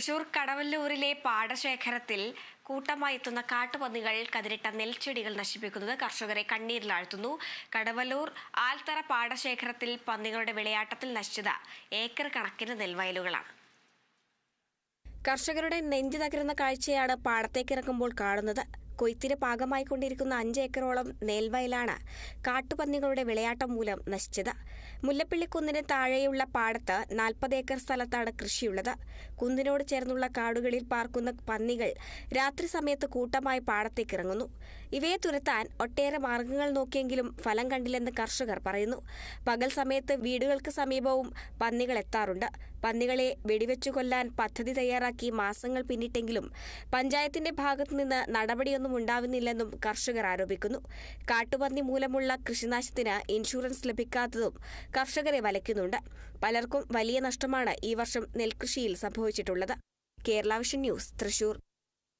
തൃശൂർ കടവല്ലൂരിലെ പാടശേഖരത്തിൽ കൂട്ടമായി എത്തുന്ന കാട്ടുപന്നികൾ കതിരിട്ട നെൽച്ചെടികൾ നശിപ്പിക്കുന്നത് കർഷകരെ കണ്ണീരിലാഴ്ത്തുന്നു. കടവല്ലൂർ ആൽത്തറ പാടശേഖരത്തിൽ പന്നികളുടെ വിളയാട്ടത്തിൽ നശിച്ചത് ഏക്കർ കണക്കിന് നെൽവയലുകളാണ്. കർഷകരുടെ നെഞ്ചു തകരുന്ന കാഴ്ചയാണ് പാടത്തേക്കിറക്കുമ്പോൾ കാണുന്നത്. കൊയ്ത്തിന് പാകമായിക്കൊണ്ടിരിക്കുന്ന അഞ്ച് ഏക്കറോളം നെൽവയലാണ് കാട്ടുപന്നികളുടെ വിളയാട്ടം മൂലം നശിച്ചത്. മുല്ലപ്പള്ളിക്കുന്നിന് താഴെയുള്ള പാടത്ത് നാൽപ്പത് ഏക്കർ സ്ഥലത്താണ് കൃഷിയുള്ളത്. കുന്നിനോട് ചേർന്നുള്ള കാടുകളിൽ പാർക്കുന്ന പന്നികൾ രാത്രി സമയത്ത് കൂട്ടമായി പാടത്തേക്ക് ഇറങ്ങുന്നു. ഇവയെ തുരത്താൻ ഒട്ടേറെ മാർഗങ്ങൾ നോക്കിയെങ്കിലും ഫലം കണ്ടില്ലെന്ന് കർഷകർ പറയുന്നു. പകൽ സമയത്ത് വീടുകൾക്ക് സമീപവും പന്നികൾ എത്താറുണ്ട്. പന്നികളെ വെടിവെച്ചു കൊല്ലാൻ പദ്ധതി തയ്യാറാക്കി മാസങ്ങൾ പിന്നിട്ടെങ്കിലും പഞ്ചായത്തിന്റെ ഭാഗത്തുനിന്ന് നടപടിയൊന്നും ഉണ്ടാവുന്നില്ലെന്നും കർഷകർ ആരോപിക്കുന്നു. കാട്ടുപന്നി മൂലമുള്ള കൃഷിനാശത്തിന് ഇൻഷുറൻസ് ലഭിക്കാത്തതും കർഷകരെ വലയ്ക്കുന്നുണ്ട്. പലർക്കും വലിയ നഷ്ടമാണ് ഈ വർഷം നെൽകൃഷിയിൽ സംഭവിച്ചിട്ടുള്ളത്. Kerala vision news Thrissur.